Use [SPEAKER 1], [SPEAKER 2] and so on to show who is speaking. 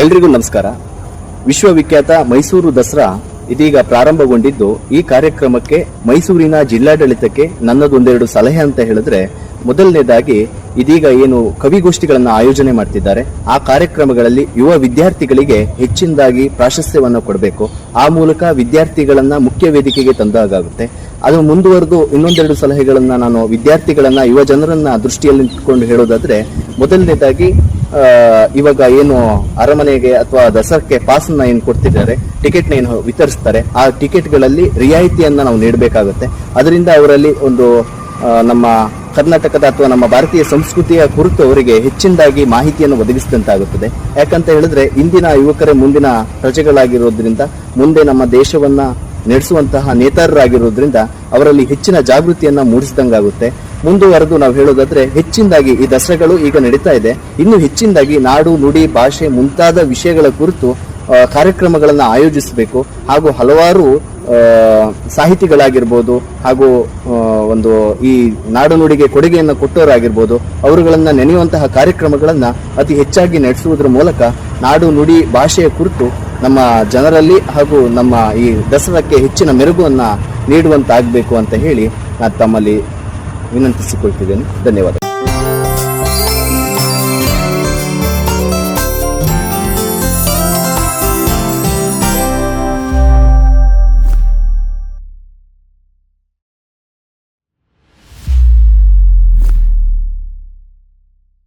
[SPEAKER 1] ಎಲ್ರಿಗೂ ನಮಸ್ಕಾರ. ವಿಶ್ವವಿಖ್ಯಾತ ಮೈಸೂರು ದಸರಾ ಇದೀಗ ಪ್ರಾರಂಭಗೊಂಡಿದ್ದು, ಈ ಕಾರ್ಯಕ್ರಮಕ್ಕೆ ಮೈಸೂರಿನ ಜಿಲ್ಲಾಡಳಿತಕ್ಕೆ ನನ್ನದೊಂದೆರಡು ಸಲಹೆ ಅಂತ ಹೇಳಿದ್ರೆ, ಮೊದಲನೇದಾಗಿ ಇದೀಗ ಏನು ಕವಿಗೋಷ್ಠಿಗಳನ್ನು ಆಯೋಜನೆ ಮಾಡ್ತಿದ್ದಾರೆ. ಆ ಕಾರ್ಯಕ್ರಮಗಳಲ್ಲಿ ಯುವ ವಿದ್ಯಾರ್ಥಿಗಳಿಗೆ ಹೆಚ್ಚಿನದಾಗಿ ಪ್ರಾಶಸ್ತ್ಯವನ್ನು ಕೊಡಬೇಕು. ಆ ಮೂಲಕ ವಿದ್ಯಾರ್ಥಿಗಳನ್ನ ಮುಖ್ಯ ವೇದಿಕೆಗೆ ತಂದಾಗುತ್ತೆ ಅದು ಮುಂದುವರೆದು ಇನ್ನೊಂದೆರಡು ಸಲಹೆಗಳನ್ನ ನಾನು ವಿದ್ಯಾರ್ಥಿಗಳನ್ನ, ಯುವ ಜನರನ್ನ ದೃಷ್ಟಿಯಲ್ಲಿ ಇಟ್ಕೊಂಡು ಹೇಳೋದಾದ್ರೆ, ಮೊದಲನೇದಾಗಿ ಇವಾಗ ಏನು ಅರಮನೆಗೆ ಅಥವಾ ದಸರಾಕ್ಕೆ ಪಾಸ್ನ ಏನು ಕೊಡ್ತಿದ್ದಾರೆ ಟಿಕೆಟ್ನ ಏನು ವಿತರಿಸ್ತಾರೆ, ಆ ಟಿಕೆಟ್ಗಳಲ್ಲಿ ರಿಯಾಯಿತಿಯನ್ನು ನಾವು ನೀಡಬೇಕಾಗುತ್ತೆ. ಅದರಿಂದ ಅವರಲ್ಲಿ ಒಂದು ನಮ್ಮ ಕರ್ನಾಟಕದ ಅಥವಾ ನಮ್ಮ ಭಾರತೀಯ ಸಂಸ್ಕೃತಿಯ ಕುರಿತು ಅವರಿಗೆ ಹೆಚ್ಚಿನದಾಗಿ ಮಾಹಿತಿಯನ್ನು ಒದಗಿಸಿದಂತಾಗುತ್ತದೆ. ಯಾಕಂತ ಹೇಳಿದ್ರೆ, ಇಂದಿನ ಯುವಕರೇ ಮುಂದಿನ ಪ್ರಜೆಗಳಾಗಿರೋದ್ರಿಂದ ಮುಂದೆ ನಮ್ಮ ದೇಶವನ್ನ ನಡೆಸುವಂತಹ ನೇತಾರರಾಗಿರೋದ್ರಿಂದ ಅವರಲ್ಲಿ ಹೆಚ್ಚಿನ ಜಾಗೃತಿಯನ್ನ ಮೂಡಿಸಿದಂಗಾಗುತ್ತೆ. ಮುಂದುವರೆದು ನಾವು ಹೇಳೋದಾದ್ರೆ ಹೆಚ್ಚಿನದಾಗಿ ಈ ದಸರಾಗಳು ಈಗ ನಡೀತಾ ಇದೆ. ಇನ್ನು ಹೆಚ್ಚಿನದಾಗಿ ನಾಡು, ನುಡಿ, ಭಾಷೆ ಮುಂತಾದ ವಿಷಯಗಳ ಕುರಿತು ಕಾರ್ಯಕ್ರಮಗಳನ್ನು ಆಯೋಜಿಸಬೇಕು. ಹಾಗೂ ಹಲವಾರು ಸಾಹಿತಿಗಳಾಗಿರ್ಬೋದು ಹಾಗೂ ಒಂದು ಈ ನಾಡು ನುಡಿಗೆ ಕೊಡುಗೆಯನ್ನು ಕೊಟ್ಟವರಾಗಿರ್ಬೋದು, ಅವರುಗಳನ್ನು ನೆನೆಯುವಂತಹ ಕಾರ್ಯಕ್ರಮಗಳನ್ನು ಅತಿ ಹೆಚ್ಚಾಗಿ ನಡೆಸುವುದರ ಮೂಲಕ ನಾಡು ನುಡಿ ಭಾಷೆಯ ಕುರಿತು ನಮ್ಮ ಜನರಲ್ಲಿ ಹಾಗೂ ನಮ್ಮ ಈ ದಸರಾಕ್ಕೆ ಹೆಚ್ಚಿನ ಮೆರುಗುವನ್ನು ನೀಡುವಂತಾಗಬೇಕು ಅಂತ ಹೇಳಿ ನಾನು ತಮ್ಮಲ್ಲಿ ವಿನಂತಿಸಿಕೊಳ್ತಿದ್ದೇನೆ. ಧನ್ಯವಾದ